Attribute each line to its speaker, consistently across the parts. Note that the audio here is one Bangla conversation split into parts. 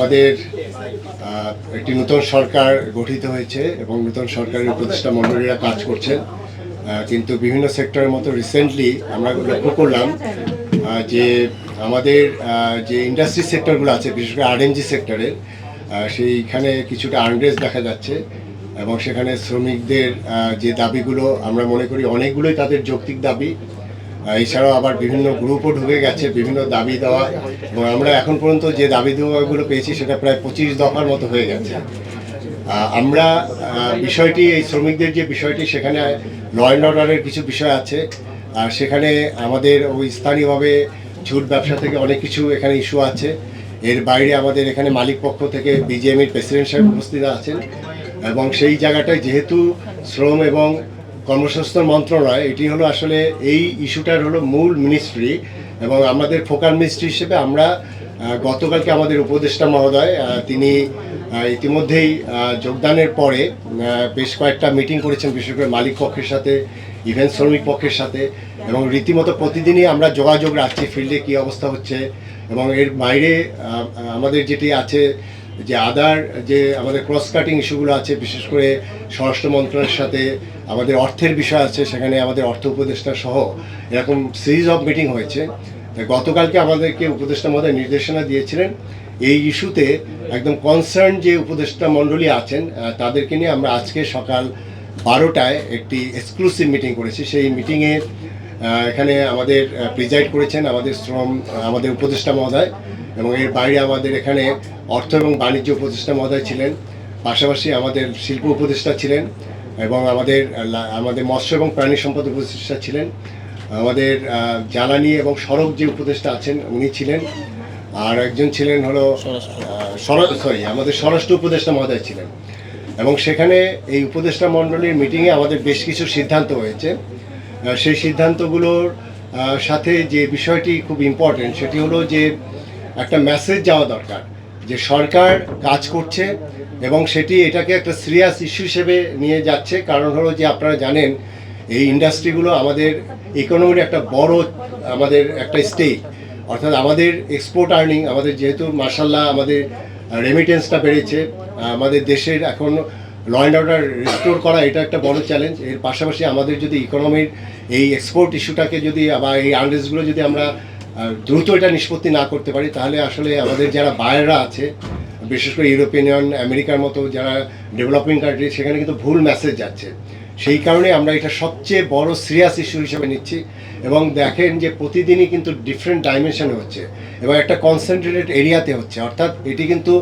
Speaker 1: আমাদের একটি নতুন সরকার গঠিত হয়েছে এবং নতুন সরকারের উপদেষ্টা মণ্ডলীরা কাজ করছেন। কিন্তু বিভিন্ন সেক্টরের মতো রিসেন্টলি আমরা লক্ষ্য করলাম যে আমাদের যে ইন্ডাস্ট্রি সেক্টরগুলো আছে, বিশেষ করে আরএনজি সেক্টরের সেইখানে কিছুটা আনরেস দেখা যাচ্ছে এবং সেখানে শ্রমিকদের যে দাবিগুলো আমরা মনে করি অনেকগুলোই তাদের যৌক্তিক দাবি। এছাড়াও আবার বিভিন্ন গ্রুপও ঢুকে গেছে, বিভিন্ন দাবি দেওয়া। আমরা এখন পর্যন্ত যে দাবি দেওয়াগুলো পেয়েছি, সেটা প্রায় পঁচিশ দফার মতো হয়ে গেছে। আমরা বিষয়টি, এই শ্রমিকদের যে বিষয়টি, সেখানে ল অ্যান্ড অর্ডারের কিছু বিষয় আছে। আর সেখানে আমাদের ওই স্থানীয়ভাবে ঝুট ব্যবসা থেকে অনেক কিছু এখানে ইস্যু আছে। এর বাইরে আমাদের এখানে মালিক পক্ষ থেকে বিজেএমির প্রেসিডেন্ট সাহেব উপস্থিত আছেন। এবং সেই জায়গাটায় যেহেতু শ্রম এবং কর্মসংস্থান মন্ত্রণালয়, এটি হলো আসলে এই ইস্যুটার হলো মূল মিনিস্ট্রি এবং আমাদের ফোকাল মিনিস্ট্রি হিসেবে আমরা গতকালকে আমাদের উপদেষ্টা মহোদয় তিনি ইতিমধ্যেই যোগদানের পরে বেশ কয়েকটা মিটিং করেছেন, বিশেষ করে মালিক পক্ষের সাথে, ইভেন্ট শ্রমিক পক্ষের সাথে এবং রীতিমতো প্রতিদিনই আমরা যোগাযোগ রাখছি, ফিল্ডে কী অবস্থা হচ্ছে এবং এর বাইরে আমাদের যেটি আছে যে আদার, যে আমাদের ক্রস কাটিং ইস্যুগুলো আছে, বিশেষ করে স্বরাষ্ট্র মন্ত্রণালয়ের সাথে আমাদের অর্থের বিষয় আছে, সেখানে আমাদের অর্থ উপদেষ্টা সহ এরকম সিরিজ অফ মিটিং হয়েছে। গতকালকে আমাদেরকে উপদেষ্টা মহোদয় নির্দেশনা দিয়েছিলেন। এই ইস্যুতে একদম কনসার্ন যে উপদেষ্টা মণ্ডলী আছেন তাদেরকে নিয়ে আমরা আজকে সকাল বারোটায় একটি এক্সক্লুসিভ মিটিং করেছি। সেই মিটিংয়ে এখানে আমাদের প্রিজাইড করেছেন আমাদের শ্রম, আমাদের উপদেষ্টা মহোদয়। এবং এর বাইরে আমাদের এখানে অর্থ এবং বাণিজ্য উপদেষ্টা মহোদয় ছিলেন, পাশাপাশি আমাদের শিল্প উপদেষ্টা ছিলেন এবং আমাদের আমাদের মৎস্য এবং প্রাণী সম্পদ উপদেষ্টা ছিলেন। আমাদের জ্বালানি এবং সড়ক যে উপদেষ্টা আছেন উনি ছিলেন। আর একজন ছিলেন হলো সরি আমাদের স্বরাষ্ট্র উপদেষ্টা মহোদয় ছিলেন। এবং সেখানে এই উপদেষ্টা মণ্ডলীর মিটিংয়ে আমাদের বেশ কিছু সিদ্ধান্ত হয়েছে। সেই সিদ্ধান্তগুলোর সাথে যে বিষয়টি খুব ইম্পর্টেন্ট সেটি হলো যে একটা মেসেজ যাওয়া দরকার যে সরকার কাজ করছে এবং সেটি এটাকে একটা সিরিয়াস ইস্যু হিসেবে নিয়ে যাচ্ছে। কারণ হলো যে আপনারা জানেন, এই ইন্ডাস্ট্রিগুলো আমাদের ইকোনমির একটা বড়, আমাদের একটা স্টেট অর্থাৎ আমাদের এক্সপোর্ট আর্নিং আমাদের যেহেতু মার্শাল্লাহ আমাদের রেমিটেন্সটা বেড়েছে, আমাদের দেশের এখন ল অ্যান্ড অর্ডার রিস্টোর করা এটা একটা বড় চ্যালেঞ্জ এর পাশাপাশি আমাদের যদি ইকোনমির এই এক্সপোর্ট ইস্যুটাকে যদি বা এই আনরেসগুলো যদি আমরা দ্রুত এটা নিষ্পত্তি না করতে পারি, তাহলে আসলে আমাদের যারা বায়াররা আছে, বিশেষ করে ইউরোপিয়ান ইউনিয়ন আমেরিকার মতো যারা ডেভেলপিং কান্ট্রি সেখানে কিন্তু ভুল মেসেজ যাচ্ছে। সেই কারণে আমরা এটা সবচেয়ে বড় সিরিয়াস ইস্যু হিসেবে নিচ্ছি এবং দেখেন যে প্রতিদিনই কিন্তু ডিফারেন্ট ডাইমেনশনে হচ্ছে এবং একটা কনসেন্ট্রেটেড এরিয়াতে হচ্ছে। অর্থাৎ এটি কিন্তু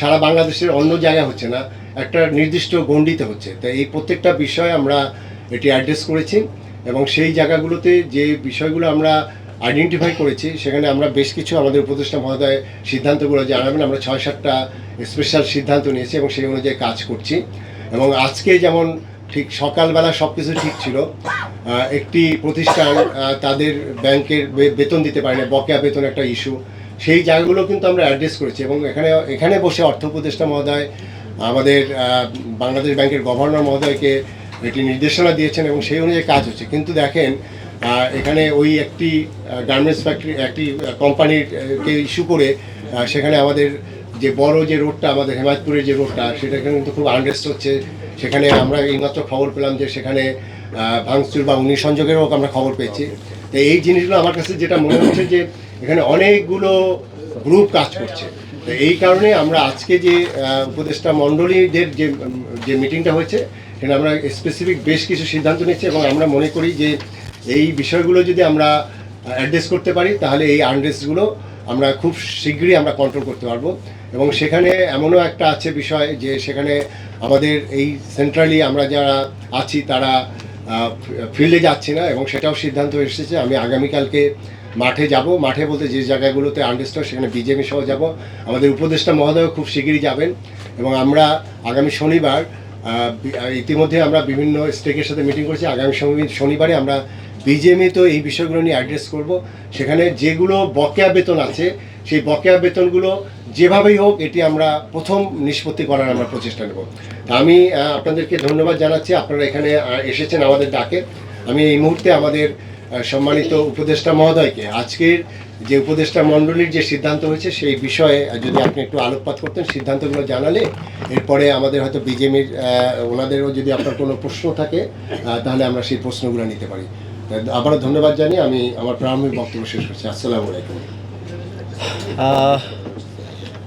Speaker 1: সারা বাংলাদেশের অন্য জায়গায় হচ্ছে না, একটা নির্দিষ্ট গণ্ডিতে হচ্ছে। তাই এই প্রত্যেকটা বিষয় আমরা এটি অ্যাড্রেস করেছি এবং সেই জায়গাগুলোতে যে বিষয়গুলো আমরা আইডেন্টিফাই করেছি, সেখানে আমরা বেশ কিছু আমাদের উপদেষ্টা মহোদয় সিদ্ধান্তগুলো জানাবেন। আমরা ছয় সাতটা স্পেশাল সিদ্ধান্ত নিয়েছি এবং সেই অনুযায়ী কাজ করছি। এবং আজকে যেমন ঠিক সকালবেলা সব কিছু ঠিক ছিল একটি প্রতিষ্ঠান তাদের ব্যাংকের বেতন দিতে পারে না বকেয়া বেতন একটা ইস্যু সেই জায়গাগুলো কিন্তু আমরা অ্যাড্রেস করেছি এবং এখানে এখানে বসে অর্থ উপদেষ্টা মহোদয়, আমাদের বাংলাদেশ ব্যাংকের গভর্নর মহোদয়কে এটি নির্দেশনা দিয়েছেন এবং সেই অনুযায়ী কাজ হচ্ছে। কিন্তু দেখেন এখানে ওই একটি গার্মেন্টস ফ্যাক্টরি একটি কোম্পানির কে ইস্যু করে সেখানে আমাদের যে বড় যে রোডটা, আমাদের হেমায়তপুরের যে রোডটা, সেটা কিন্তু খুব আনরেস্ট হচ্ছে। সেখানে আমরা এইমাত্র খবর পেলাম যে সেখানে ভাঙচুর বা অগ্নিসংযোগেরও আমরা খবর পেয়েছি। তো এই জিনিসগুলো আমার কাছে যেটা মনে হচ্ছে যে, এখানে অনেকগুলো গ্রুপ কাজ করছে। তো এই কারণে আমরা আজকে যে উপদেষ্টা মণ্ডলীদের যে যে মিটিংটা হয়েছে, সেখানে আমরা স্পেসিফিক বেশ কিছু সিদ্ধান্ত নিচ্ছি এবং আমরা মনে করি যে এই বিষয়গুলো যদি আমরা অ্যাড্রেস করতে পারি, তাহলে এই আনরেস্টগুলো আমরা খুব শীঘ্রই আমরা কন্ট্রোল করতে পারব। এবং সেখানে এমনও একটা আছে বিষয় যে সেখানে আমাদের এই সেন্ট্রালি আমরা যারা আছি, তারা ফিল্ডে যাচ্ছি না এবং সেটাও সিদ্ধান্ত এসেছে। আমি আগামীকালকে মাঠে যাব। মাঠে বলতে যে জায়গাগুলোতে আনরেস্ট সেখানে বিজেপি সহ যাব। আমাদের উপদেষ্টা মহোদয় খুব শীঘ্রই যাবেন এবং আমরা আগামী শনিবার ইতিমধ্যে আমরা বিভিন্ন স্টেকের সাথে মিটিং করেছি। আগামী শনিবারে আমরা বিজেপি তো এই বিষয়গুলো নিয়ে অ্যাড্রেস করব। সেখানে যেগুলো বকেয়া বেতন আছে, সেই বকেয়া বেতনগুলো যেভাবেই হোক, এটি আমরা প্রথম নিষ্পত্তি করার আমরা প্রচেষ্টা নেব। আমি আপনাদেরকে ধন্যবাদ জানাচ্ছি। আপনারা এখানে এসেছেন আমাদের ডাকে। আমি এই মুহূর্তে আমাদের সম্মানিত উপদেষ্টা মহোদয়কে, আজকের যে উপদেষ্টা মণ্ডলীর যে সিদ্ধান্ত হয়েছে, সেই বিষয়ে যদি আপনি একটু আলোকপাত করতেন, সিদ্ধান্তগুলো জানালে, এরপরে আমাদের হয়তো বিজেপির ওনাদেরও যদি আপনার কোনো প্রশ্ন থাকে তাহলে আমরা সেই প্রশ্নগুলো নিতে পারি। আবারও ধন্যবাদ জানিয়ে আমি আমার প্রারম্ভিক বক্তব্য শেষ করছি। আসসালামু আলাইকুম।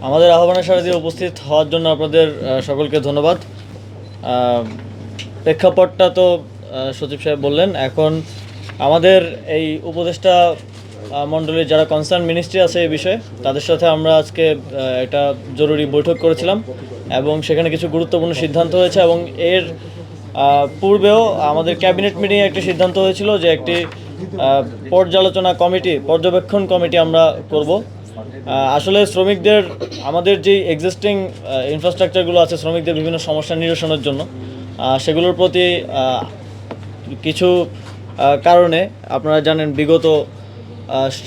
Speaker 2: আমাদের আহ্বানের সাথে উপস্থিত হওয়ার জন্য আপনাদের সকলকে ধন্যবাদ। প্রেক্ষাপটটা তো সচিব সাহেব বললেন। এখন আমাদের এই উপদেষ্টা মণ্ডলীর যারা কনসার্ন মিনিস্ট্রি আছে এই বিষয়ে, তাদের সাথে আমরা আজকে একটা জরুরি বৈঠক করেছিলাম এবং সেখানে কিছু গুরুত্বপূর্ণ সিদ্ধান্ত হয়েছে এবং এর পূর্বেও আমাদের ক্যাবিনেট মিটিংয়ে একটি সিদ্ধান্ত হয়েছিল যে একটি পর্যালোচনা কমিটি, পর্যবেক্ষণ কমিটি আমরা করব। আসলে শ্রমিকদের, আমাদের যে এক্সিস্টিং ইনফ্রাস্ট্রাকচারগুলো আছে শ্রমিকদের বিভিন্ন সমস্যা নিরসনের জন্য সেগুলোর প্রতি কিছু কারণে আপনারা জানেন বিগত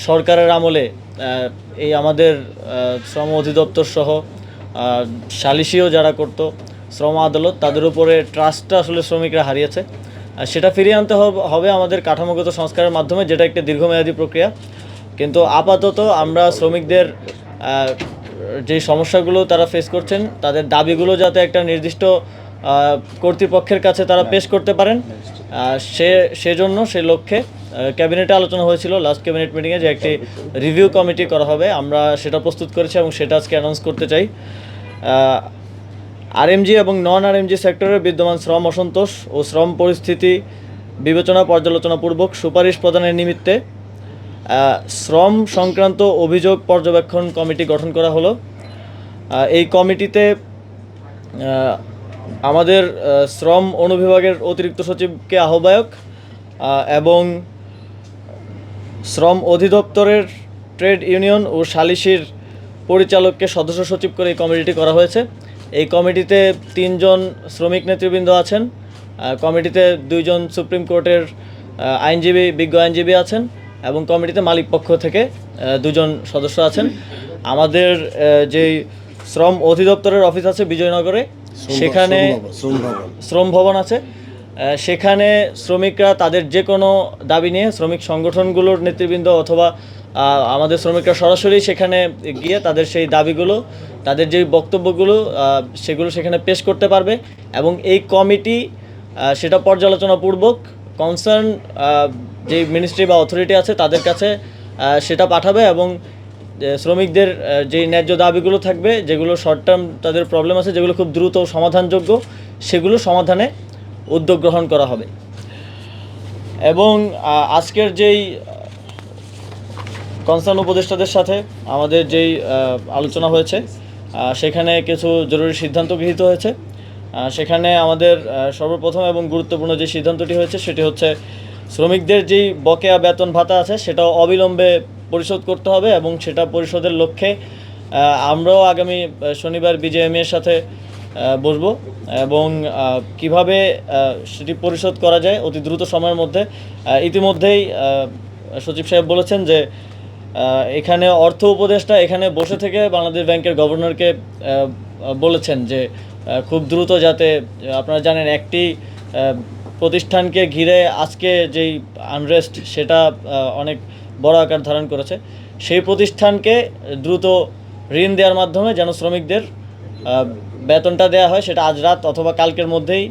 Speaker 2: সরকারের আমলে এই আমাদের শ্রম অধিদপ্তর সহ সালিশিও যারা করতো শ্রম আদালত তাদের উপরে ট্রাস্টটা আসলে শ্রমিকরা হারিয়েছে। আর সেটা ফিরিয়ে আনতে হবে আমাদের কাঠামোগত সংস্কারের মাধ্যমে যেটা একটা দীর্ঘমেয়াদী প্রক্রিয়া। কিন্তু আপাতত আমরা শ্রমিকদের যে সমস্যাগুলো তারা ফেস করছেন তাদের দাবিগুলো যাতে একটা নির্দিষ্ট কর্তৃপক্ষের কাছে তারা পেশ করতে পারেন। সে সেজন্য সে লক্ষ্যে ক্যাবিনেটে আলোচনা হয়েছিল লাস্ট ক্যাবিনেট মিটিংয়ে যে একটি রিভিউ কমিটি করা হবে। আমরা সেটা প্রস্তুত করেছি এবং সেটা আজকে অ্যানাউন্স করতে চাই। আরএমজি এবং নন আরএমজি সেক্টরের বিদ্যমান শ্রম অসন্তোষ ও শ্রম পরিস্থিতি বিবেচনা পর্যালোচনাপূর্বক সুপারিশ প্রদানের নিমিত্তে শ্রম সংক্রান্ত অভিযোগ পর্যবেক্ষণ কমিটি গঠন করা হলো। এই কমিটিতে আমাদের শ্রম অনুবিভাগের অতিরিক্ত সচিবকে আহ্বায়ক এবং শ্রম অধিদপ্তরের ট্রেড ইউনিয়ন ও সালিসির পরিচালককে সদস্য সচিব করে এই কমিটিটি করা হয়েছে। এই কমিটিতে তিনজন শ্রমিক নেতৃবৃন্দ আছেন কমিটিতে দুইজন সুপ্রিম কোর্টের আইনজীবী বিজ্ঞ আইনজীবী আছেন এবং কমিটিতে মালিক পক্ষ থেকে দুজন সদস্য আছেন। আমাদের যেই শ্রম অধিদপ্তরের অফিস আছে বিজয়নগরে সেখানে
Speaker 1: শ্রম ভবন
Speaker 2: আছে। সেখানে শ্রমিকরা তাদের যে কোনো দাবি নিয়ে শ্রমিক সংগঠনগুলোর নেতৃবৃন্দ অথবা আমাদের শ্রমিকরা সরাসরি সেখানে গিয়ে তাদের সেই দাবিগুলো, তাদের যে বক্তব্যগুলো সেগুলো সেখানে পেশ করতে পারবে এবং এই কমিটি সেটা পর্যালোচনাপূর্বক কনসার্ন যে মিনিস্ট্রি বা অথরিটি আছে তাদের কাছে সেটা পাঠাবে এবং শ্রমিকদের যে ন্যায্য দাবিগুলো থাকবে, যেগুলো শর্ট টার্ম তাদের প্রবলেম আছে, যেগুলো খুব দ্রুত সমাধানযোগ্য, সেগুলো সমাধানে উদ্যোগ গ্রহণ করা হবে। এবং আজকের যেই কনসার্ন উপদেষ্টাদের সাথে আমাদের যেই আলোচনা হয়েছে সেখানে কিছু জরুরি সিদ্ধান্ত গৃহীত হয়েছে। সেখানে আমাদের সর্বপ্রথম এবং গুরুত্বপূর্ণ যে সিদ্ধান্তটি হয়েছে সেটি হচ্ছে শ্রমিকদের যেই বকেয়া বেতন ভাতা আছে সেটাও অবিলম্বে পরিশোধ করতে হবে এবং সেটা পরিশোধের লক্ষ্যে আমরাও আগামী শনিবার বিজেএমএ এর সাথে বসবো এবং কীভাবে সেটি পরিশোধ করা যায় অতি দ্রুত সময়ের মধ্যে। ইতিমধ্যেই সচিব সাহেব বলেছেন যে এখানে অর্থ উপদেষ্টা এখানে বসে থেকে বাংলাদেশ ব্যাংকের গভর্নরকে বলেছেন যে খুব দ্রুত যাতে আপনারা জানেন একটি প্রতিষ্ঠানকে ঘিরে আজকে যেই আনরেস্ট সেটা অনেক বড় আকার ধারণ করেছে। সেই প্রতিষ্ঠানকে দ্রুত ঋণ দেওয়ার মাধ্যমে যেন শ্রমিকদের বেতনটা দেওয়া হয়, সেটা আজ রাত অথবা কালকের মধ্যেই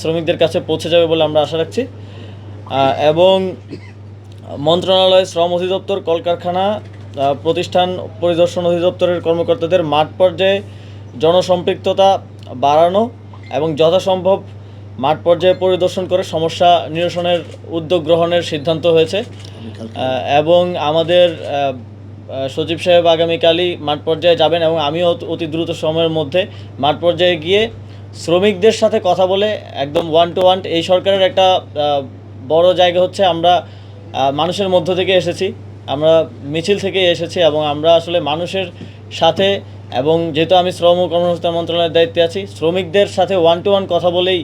Speaker 2: শ্রমিকদের কাছে পৌঁছে যাবে বলে আমরা আশা রাখছি। এবং মন্ত্রণালয়, শ্রম অধিদপ্তর, কলকারখানা প্রতিষ্ঠান পরিদর্শন অধিদপ্তরের কর্মকর্তাদের মাঠ পর্যায়ে জনসম্পৃক্ততা বাড়ানো এবং যথাসম্ভব মাঠ পর্যায়ে পরিদর্শন করে সমস্যা নিরসনের উদ্যোগ গ্রহণের সিদ্ধান্ত হয়েছে। এবং আমাদের সচিব সাহেব আগামীকালই মাঠ পর্যায়ে যাবেন এবং আমিও অতি দ্রুত সময়ের মধ্যে মাঠ পর্যায়ে গিয়ে শ্রমিকদের সাথে কথা বলে একদম ওয়ান টু ওয়ান এই সরকারের একটা বড় জায়গা হচ্ছে আমরা মানুষের মধ্য থেকে এসেছি। আমরা মিছিল থেকে এসেছি এবং আমরা আসলে মানুষের সাথে এবং যেহেতু আমি শ্রম ও কর্মসংস্থান মন্ত্রণালয়ের দায়িত্বে আছি, শ্রমিকদের সাথে ওয়ান টু ওয়ান কথা বলেই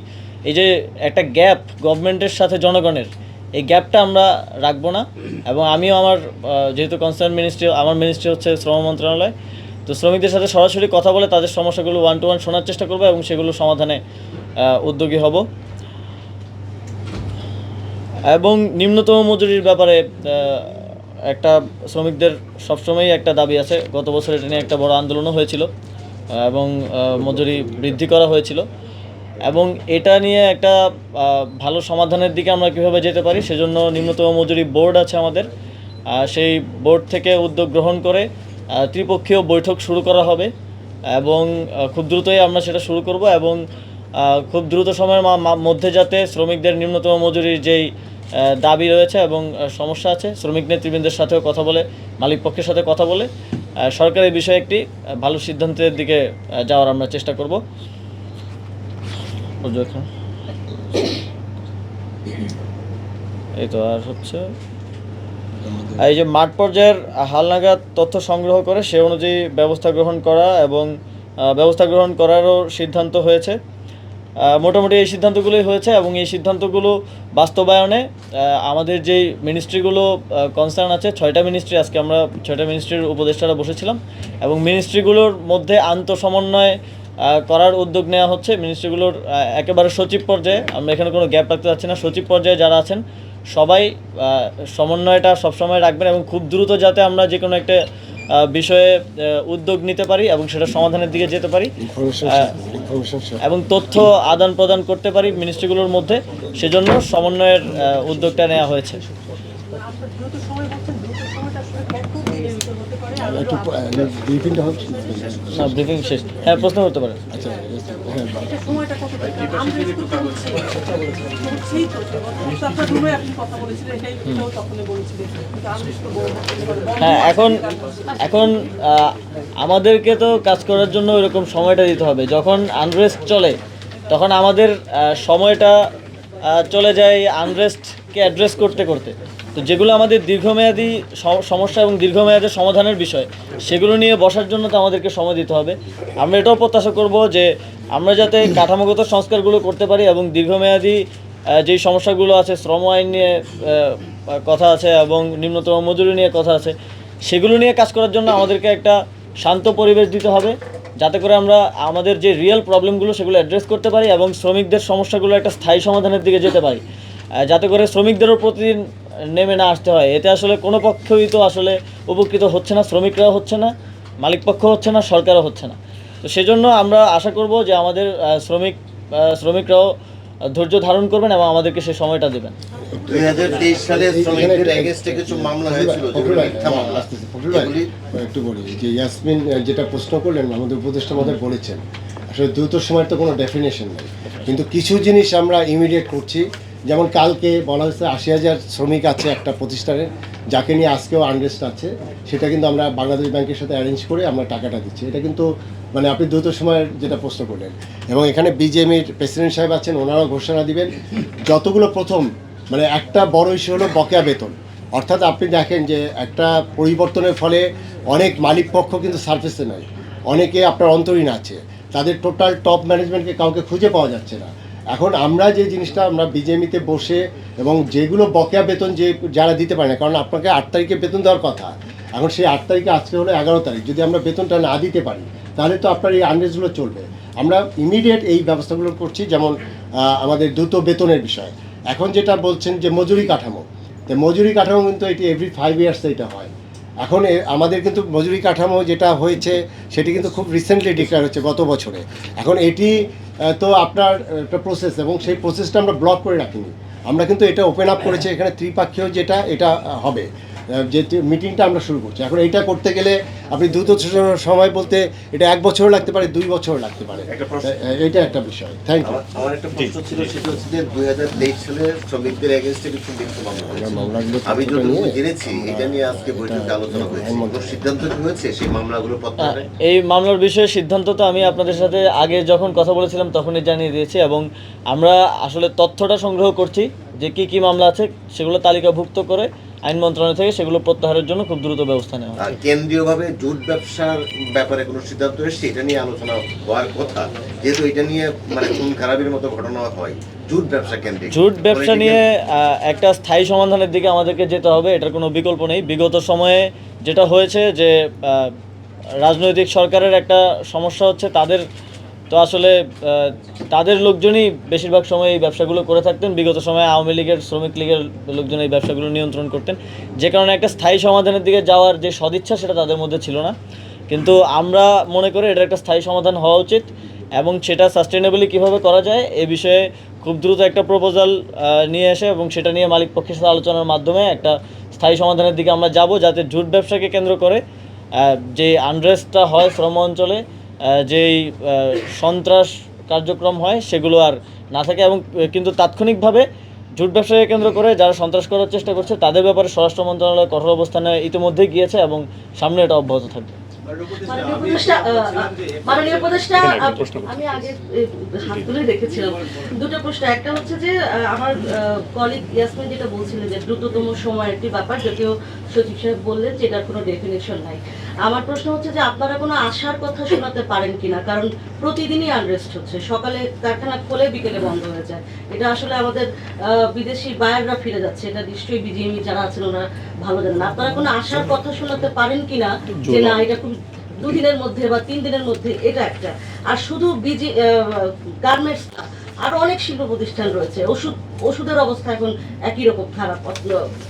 Speaker 2: এই যে একটা গ্যাপ গভর্নমেন্টের সাথে জনগণের, এই গ্যাপটা আমরা রাখব না। এবং আমিও আমার যেহেতু কনসার্ন মিনিস্ট্রি আমার মিনিস্ট্রি হচ্ছে শ্রম মন্ত্রণালয়। তো শ্রমিকদের সাথে সরাসরি কথা বলে তাদের সমস্যাগুলো ওয়ান টু ওয়ান শোনার চেষ্টা করব এবং সেগুলো সমাধানে উদ্যোগী হব। এবং নিম্নতম মজুরির ব্যাপারে একটা শ্রমিকদের সবসময়ই একটা দাবি আছে। গত বছর এটা নিয়ে একটা বড় আন্দোলনও হয়েছিল এবং মজুরি বৃদ্ধি করা হয়েছিল। এবং এটা নিয়ে একটা ভালো সমাধানের দিকে আমরা কীভাবে যেতে পারি, সেজন্য নিম্নতম মজুরি বোর্ড আছে আমাদের। সেই বোর্ড থেকে উদ্যোগ গ্রহণ করে ত্রিপক্ষীয় বৈঠক শুরু করা হবে। এবং খুব দ্রুতই আমরা সেটা শুরু করব এবং খুব দ্রুত সময়ের মধ্যে যাতে শ্রমিকদের নিম্নতম মজুরির যেই দাবি রয়েছে এবং সমস্যা আছে। শ্রমিক নেতৃবৃন্দের সাথেও কথা বলে মালিক পক্ষের সাথে কথা বলে আহ, সরকার এই বিষয়ে একটি ভালো সিদ্ধান্তের দিকে যাওয়ার আমরা চেষ্টা করব। এই তো আর হচ্ছে এই যে মাঠ পর্যায়ের হালনাগাদ তথ্য সংগ্রহ করে সে অনুযায়ী ব্যবস্থা গ্রহণ করা এবং ব্যবস্থা গ্রহণ করারও সিদ্ধান্ত হয়েছে। মোটামুটি এই সিদ্ধান্তগুলোই হয়েছে এবং এই সিদ্ধান্তগুলো বাস্তবায়নে আমাদের যেই মিনিস্ট্রিগুলো কনসার্ন আছে, ছয়টা মিনিস্ট্রি আজকে আমরা ছয়টা মিনিস্ট্রির উপদেষ্টারা বসেছিলাম এবং মিনিস্ট্রিগুলোর মধ্যে আন্তঃসমন্বয় করার উদ্যোগ নেওয়া হচ্ছে। মিনিস্ট্রিগুলোর একেবারে সচিব পর্যায়ে, আমরা এখানে কোনো গ্যাপ রাখতে চাচ্ছি না। সচিব পর্যায়ে যারা আছেন, সবাই সমন্বয়টা সবসময় রাখবেন এবং খুব দ্রুত যাতে আমরা যে কোনো একটা বিষয়ে উদ্যোগ নিতে পারি এবং সেটা সমাধানের দিকে যেতে পারি। এবং তথ্য আদান প্রদান করতে পারি মিনিস্ট্রিগুলোর মধ্যে। সেজন্য সমন্বয়ের উদ্যোগটা নেওয়া হয়েছে।
Speaker 1: একটু
Speaker 2: না ব্রিফিং শেষ। হ্যাঁ প্রশ্ন করতে পারেন।
Speaker 1: আচ্ছা। হ্যাঁ
Speaker 2: এখন এখন আমাদেরকে তো কাজ করার জন্য এরকম সময়টা দিতে হবে। যখন আনরেস্ট চলে, তখন আমাদের সময়টা চলে যায় আনরেস্টকে অ্যাড্রেস করতে করতে। তো যেগুলো আমাদের দীর্ঘমেয়াদী সমস্যা এবং দীর্ঘমেয়াদী সমাধানের বিষয়, সেগুলো নিয়ে বসার জন্য তো আমাদেরকে সময় দিতে হবে। আমরা এটাও প্রত্যাশা করব যে আমরা যাতে কাঠামোগত সংস্কারগুলো করতে পারি এবং দীর্ঘমেয়াদী যেই সমস্যাগুলো আছে, শ্রম আইন নিয়ে কথা আছে এবং নিম্নতম মজুরি নিয়ে কথা আছে, সেগুলো নিয়ে কাজ করার জন্য আমাদেরকে একটা শান্ত পরিবেশ দিতে হবে, যাতে করে আমরা আমাদের যে রিয়েল প্রবলেমগুলো সেগুলো অ্যাড্রেস করতে পারি এবং শ্রমিকদের সমস্যাগুলো একটা স্থায়ী সমাধানের দিকে যেতে পারি। যাতে করে শ্রমিকদেরও প্রতিদিন নেমে না আসতে হয়। এতে আসলে কোনো পক্ষই তো আসলে উপকৃত হচ্ছে না শ্রমিকরাও হচ্ছে না মালিক পক্ষ হচ্ছে না সরকারও হচ্ছে না। তো সেজন্য আমরা আশা করব যে আমাদের শ্রমিক শ্রমিকরাও ধৈর্য ধারণ করবেন এবং আমাদেরকে সেই সময়টা দেবেন।
Speaker 3: দুই হাজার তেইশ সালে শ্রমিকদের এগেনস্টে কিছু মামলা হয়েছিল যেগুলো মিথ্যা মামলা। এগুলি
Speaker 1: একটু বলি যে ইয়াসমিন যেটা প্রশ্ন করলেন আমাদের উপদেষ্টা মধ্যে বলেছেন আসলে দ্রুত সময়ের তো কোনো ডেফিনেশন নেই। কিন্তু কিছু জিনিস আমরা ইমিডিয়েট করছি যেমন কালকে বলা হয়েছে আশি হাজার শ্রমিক আছে একটা প্রতিষ্ঠানে, যাকে নিয়ে আজকেও আনরেস্ট আছে, সেটা কিন্তু আমরা বাংলাদেশ ব্যাংকের সাথে অ্যারেঞ্জ করে আমরা টাকাটা দিচ্ছি। এটা কিন্তু মানে আপনি দ্রুত সময়ের যেটা প্রশ্ন করলেন। এবং এখানে বিজেএমির প্রেসিডেন্ট সাহেব আছেন, ওনারাও ঘোষণা দিবেন, যতগুলো প্রথম মানে একটা বড় ইস্যু হলো বকেয়া বেতন। অর্থাৎ আপনি দেখেন যে একটা পরিবর্তনের ফলে অনেক মালিক পক্ষ কিন্তু সার্ফেসে নাই। অনেকে আপনার অন্তরীণ আছে, তাদের টোটাল টপ ম্যানেজমেন্টকে কাউকে খুঁজে পাওয়া যাচ্ছে না। এখন আমরা যে জিনিসটা আমরা বিজেমিতে বসে এবং যেগুলো বকেয়া বেতন যে যারা দিতে পারে না, কারণ আপনাকে আট তারিখে বেতন দেওয়ার কথা। এখন সেই আট তারিখে আজকে হলো এগারো তারিখ। যদি আমরা বেতনটা না দিতে পারি, তাহলে তো আপনার এই আনরেজগুলো চলবে। আমরা ইমিডিয়েট এই ব্যবস্থাগুলো করছি, যেমন আমাদের দ্রুত বেতনের বিষয়। এখন যেটা বলছেন যে মজুরি কাঠামো। তো মজুরি কাঠামো কিন্তু এটি এভরি ফাইভ ইয়ার্স এটা হয়। এখন আমাদের কিন্তু মজুরি কাঠামো যেটা হয়েছে, সেটি কিন্তু খুব রিসেন্টলি ডিক্লেয়ার হচ্ছে গত বছরে। এখন এটি তো আপনার একটা প্রসেস এবং সেই প্রসেসটা আমরা ব্লক করে রাখিনি। আমরা কিন্তু এটা ওপেন আপ করেছি, এখানে ত্রিপাক্ষীয় যেটা, এটা হবে। যে মিটিংটা আমরা শুরু করছি। এখন এটা করতে গেলে আপনি দ্রুত সময় বলতে এটা এক বছর লাগতে পারে দুই বছর লাগতে পারে। এটা একটা বিষয়। থ্যাংক ইউ
Speaker 3: আমার একটা প্রশ্ন ছিল সেটা হচ্ছে যে দুই হাজার তেইশ সালে শ্রমিকদের এগেনস্টে কিছু মামলা আমি যতটুকু জেনেছি এটা নিয়ে আজকে বৈঠকে আলোচনা হয়েছে। সিদ্ধান্ত কি হয়েছে? সেই মামলাগুলো
Speaker 2: এই মামলার বিষয়ে সিদ্ধান্ত তো আমি আপনাদের সাথে আগে যখন কথা বলেছিলাম তখনই জানিয়ে দিয়েছি এবং আমরা আসলে তথ্যটা সংগ্রহ করছি যে কি কি মামলা আছে সেগুলো তালিকাভুক্ত করে আইন মন্ত্রণালয় থেকে সেগুলো প্রত্যাহারের জন্য খুব দ্রুত ব্যবস্থা নেওয়া হবে।
Speaker 3: আর কেন্দ্রীয়ভাবে জুট ব্যবসার ব্যাপারে কোনো সিদ্ধান্ত এসেছে? এটা নিয়ে আলোচনা হওয়ার কথা। যেহেতু এটা নিয়ে মানে খুন খারাপের মতো ঘটনা হয় জুট ব্যবসা কেন্দ্রে
Speaker 2: জুট ব্যবসা নিয়ে একটা স্থায়ী সমাধানের দিকে আমাদেরকে যেতে হবে এটার কোনো বিকল্প নেই। বিগত সময়ে যেটা হয়েছে যে রাজনৈতিক সরকারের একটা সমস্যা হচ্ছে তাদের তো আসলে তাদের লোকজনই বেশিরভাগ সময় এই ব্যবসাগুলো করে থাকতেন। বিগত সময়ে আওয়ামী লীগের, শ্রমিক লীগের লোকজন এই ব্যবসাগুলো নিয়ন্ত্রণ করতেন। যে কারণে একটা স্থায়ী সমাধানের দিকে যাওয়ার যে সদিচ্ছা, সেটা তাদের মধ্যে ছিল না। কিন্তু আমরা মনে করি এটা একটা স্থায়ী সমাধান হওয়া উচিত এবং সেটা সাস্টেনেবলি কীভাবে করা যায়, এ বিষয়ে খুব দ্রুত একটা প্রপোজাল নিয়ে এসে এবং সেটা নিয়ে মালিক পক্ষের সাথে আলোচনার মাধ্যমে একটা স্থায়ী সমাধানের দিকে আমরা যাব, যাতে জুট ব্যবসাকে কেন্দ্র করে যে আনরেস্টটা হয় শ্রম অঞ্চলে যেই সন্ত্রাস কার্যক্রম হয় সেগুলো আর না থাকে এবং কিন্তু তাৎক্ষণিকভাবে জুট ব্যবসাকে কেন্দ্র করে যারা সন্ত্রাস করার চেষ্টা করছে তাদের ব্যাপারে স্বরাষ্ট্র মন্ত্রণালয় কঠোর অবস্থানে ইতিমধ্যেই গিয়েছে এবং সামনে এটা অব্যাহত থাকবে।
Speaker 4: মাননীয় উপদেষ্টা আহ, মাননীয় উপদেষ্টা আহ, আমি আগে হাত তুলে রেখেছিলাম দুটো প্রশ্ন একটা হচ্ছে যে আমার কলিগ ইয়াসমিন যেটা বলছিলেন যে দ্রুততম সময়ের একটি ব্যাপার যদিও সচিব সাহেব বললেন যে এটার কোনো ডেফিনেশন নাই। আমার প্রশ্ন হচ্ছে যে আপনারা কোনো আশার কথা শোনাতে পারেন কিনা? কারণ প্রতিদিনই আনরেস্ট হচ্ছে। সকালে কারখানা খোলে বিকেলে বন্ধ হয়ে যায়। এটা আসলে আমাদের আহ, বিদেশি বায়াররা ফিরে যাচ্ছে। এটা নিশ্চয়ই বিজিএমই যারা আছেন ওরা ভালো জানেন। আপনারা কোনো আশার কথা শোনাতে পারেন কিনা? যে না এটা খুব দুদিনের মধ্যে বা তিন দিনের মধ্যে এটা একটা। আর শুধু বিজি গার্মেন্টস আরও অনেক শিল্প প্রতিষ্ঠান রয়েছে। ওষুধ ওষুধের অবস্থা এখন একই রকম খারাপ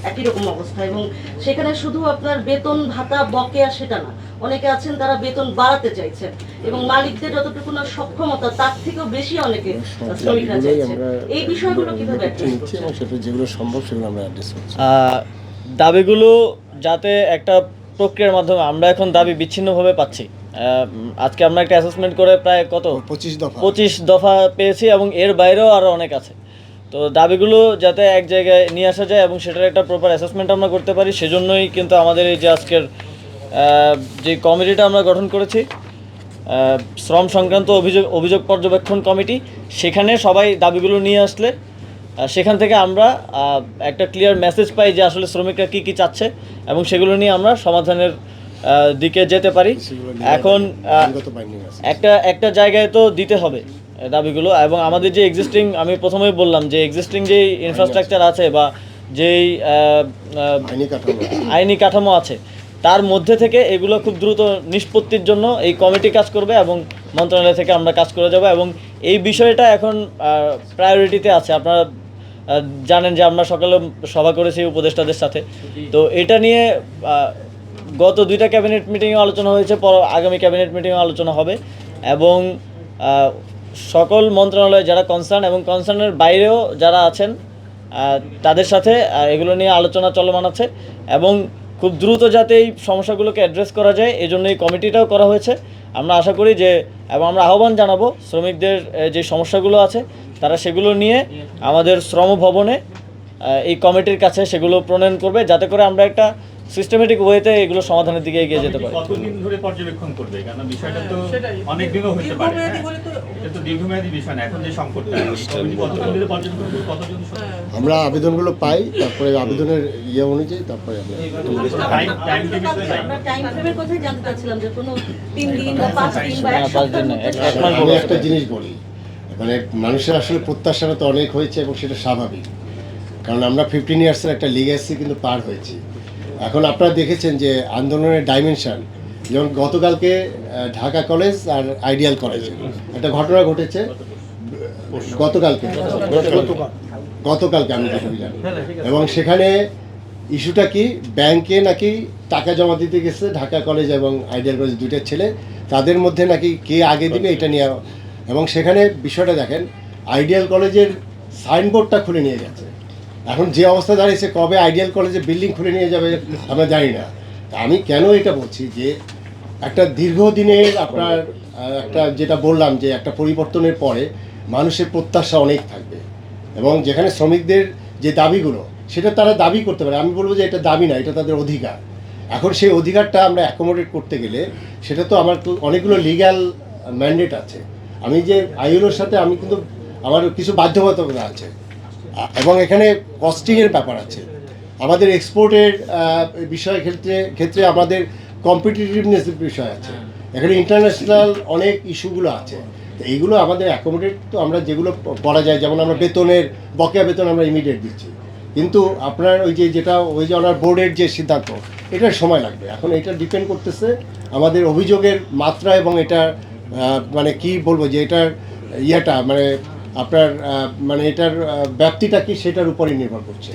Speaker 4: একই রকম অবস্থা এবং সেখানে শুধু আপনার বেতন ভাতা বকেয়া সেটা না। অনেকে আছেন তারা বেতন বাড়াতে চাইছেন এবং মালিকদের যতটুকু না সক্ষমতা তার থেকেও বেশি অনেকে শ্রমিকরা চাইছেন। এই বিষয়গুলো কীভাবে
Speaker 1: যেগুলো সম্ভব সেগুলো আমরা অ্যাড্রেস করছি।
Speaker 2: আহ, দাবিগুলো যাতে একটা প্রক্রিয়ার মাধ্যমে আমরা এখন দাবি বিচ্ছিন্নভাবে পাচ্ছি। আজকে আমরা একটা অ্যাসেসমেন্ট করে প্রায় কত?
Speaker 1: পঁচিশ দফা।
Speaker 2: পঁচিশ দফা পেয়েছি এবং এর বাইরেও আরও অনেক আছে। তো দাবিগুলো যাতে এক জায়গায় নিয়ে আসা যায় এবং সেটার একটা প্রপার অ্যাসেসমেন্ট আমরা করতে পারি সেজন্যই কিন্তু আমাদের এই যে আজকের যে কমিটিটা আমরা গঠন করেছি শ্রম সংক্রান্ত অভিযোগ অভিযোগ পর্যবেক্ষণ কমিটি সেখানে সবাই দাবিগুলো নিয়ে আসলে সেখান থেকে আমরা একটা ক্লিয়ার মেসেজ পাই যে আসলে শ্রমিকরা কী কী চাচ্ছে এবং সেগুলো নিয়ে আমরা সমাধানের দিকে যেতে পারি। এখন একটা একটা জায়গায় তো দিতে হবে দাবিগুলো। এবং আমাদের যে এক্সিস্টিং আমি প্রথমেই বললাম যে এক্সিস্টিং যেই ইনফ্রাস্ট্রাকচার আছে বা যেই
Speaker 1: আইনি কাঠামো
Speaker 2: আছে। তার মধ্যে থেকে এগুলো খুব দ্রুত নিষ্পত্তির জন্য এই কমিটি কাজ করবে এবং মন্ত্রণালয় থেকে আমরা কাজ করে যাব এবং এই বিষয়টা এখন প্রায়োরিটিতে আছে। আপনারা জানেন যে আমরা সকালে সভা করেছি উপদেষ্টাদের সাথে। তো এটা নিয়ে গত দুইটা ক্যাবিনেট মিটিংয়ে আলোচনা হয়েছে, পর আগামী ক্যাবিনেট মিটিংয়ে আলোচনা হবে এবং সকল মন্ত্রণালয় যারা কনসার্ন এবং কনসার্নের বাইরেও যারা আছেন তাদের সাথে এগুলো নিয়ে আলোচনা চলমান আছে এবং খুব দ্রুত যাতে এই সমস্যাগুলোকে অ্যাড্রেস করা যায় এই জন্য এই কমিটিটাও করা হয়েছে। আমরা আশা করি যে, এবং আমরা আহ্বান জানাব শ্রমিকদের যে সমস্যাগুলো আছে, তারা সেগুলো নিয়ে আমাদের শ্রম ভবনে এই কমিটির কাছে সেগুলো প্রণয়ন করবে, যাতে করে আমরা একটা সিস্টেমেটিক ওয়েতে এগুলো সমাধানের দিকে এগিয়ে যেতে পারি।
Speaker 5: কতদিন ধরে পর্যবেক্ষণ করবে? কারণ বিষয়টা তো
Speaker 6: হ্যাঁ,
Speaker 5: অনেক দিনও হতে পারে। হ্যাঁ। এটা তো দীর্ঘমেয়াদী বিষয় না এখন যে সংকটটা। কতদিন ধরে পর্যবেক্ষণ করবে? কতজন
Speaker 6: হ্যাঁ।
Speaker 1: আমরা আবেদনগুলো পাই তারপরে আবেদনের ইয়ে অনুযায়ী তারপরে আমরা
Speaker 5: টাইম টাইম
Speaker 4: কথাই জানতে চাচ্ছিলাম যে কোনো তিন দিন বা পাঁচ দিন বা এক
Speaker 2: হ্যাঁ, দিন
Speaker 4: সপ্তাহের
Speaker 2: না,
Speaker 4: মধ্যে
Speaker 2: এক- এক মাস
Speaker 1: আমি একটা জিনিস বলি মানে মানুষের আসলে প্রত্যাশাটা তো অনেক হয়েছে এবং সেটা স্বাভাবিক। কারণ আমরা ফিফটিন ইয়ার্সের একটা লিগেসি কিন্তু পার হয়েছি। এখন আপনারা দেখেছেন যে আন্দোলনের ডাইমেনশন যেমন গতকালকে ঢাকা কলেজ আর আইডিয়াল কলেজে। একটা ঘটনা ঘটেছে, গতকালকে। গতকালকে আমি যেটুকু জানি। এবং সেখানে ইস্যুটা কি, ব্যাংকে নাকি টাকা জমা দিতে গেছে ঢাকা কলেজ এবং আইডিয়াল কলেজ দুইটা ছেলে, তাদের মধ্যে নাকি কে আগে দিবে এটা নিয়ে এবং সেখানে বিষয়টা দেখেন, আইডিয়াল কলেজের সাইনবোর্ডটা খুলে নিয়ে গেছে। এখন যে অবস্থা দাঁড়িয়েছে, কবে আইডিয়াল কলেজে বিল্ডিং খুলে নিয়ে যাবে, আমরা জানি না। আমি কেন এটা বলছি যে, একটা দীর্ঘদিনের আপনার একটা যেটা বললাম যে, একটা পরিবর্তনের পরে মানুষের প্রত্যাশা অনেক থাকবে। এবং যেখানে শ্রমিকদের যে দাবিগুলো, সেটা তারা দাবি করতে পারে। আমি বলব যে এটা দাবি না, এটা তাদের অধিকার। এখন সেই অধিকারটা আমরা অ্যাকোমোডেট করতে গেলে, সেটা তো আমার তো অনেকগুলো লিগ্যাল ম্যান্ডেট আছে। আমি যে আইএলওর সাথে আমি কিন্তু আমার কিছু বাধ্যবাধকতা আছে। এবং এখানে কস্টিংয়ের ব্যাপার আছে। আমাদের এক্সপোর্টের বিষয় ক্ষেত্রে ক্ষেত্রে আমাদের কম্পিটিটিভনেস বিষয় আছে। এখানে ইন্টারন্যাশনাল অনেক ইস্যুগুলো আছে। এইগুলো আমাদের অ্যাকোমোডেট তো আমরা যেগুলো করা যায়, যেমন আমরা বেতনের, বকেয়া বেতন আমরা ইমিডিয়েট দিচ্ছি। কিন্তু আপনার ওই যে, যেটা ওই যে ওনার বোর্ডের যে সিদ্ধান্ত, এটার সময় লাগবে। এখন এটা ডিপেন্ড করতেছে আমাদের অভিযোগের মাত্রা এবং এটা মানে কি বলব যে এটার ইয়েটা মানে আপনার আহ, মানে এটার আহ, ব্যাপ্তিটা কি সেটার উপরই নির্ভর করছে।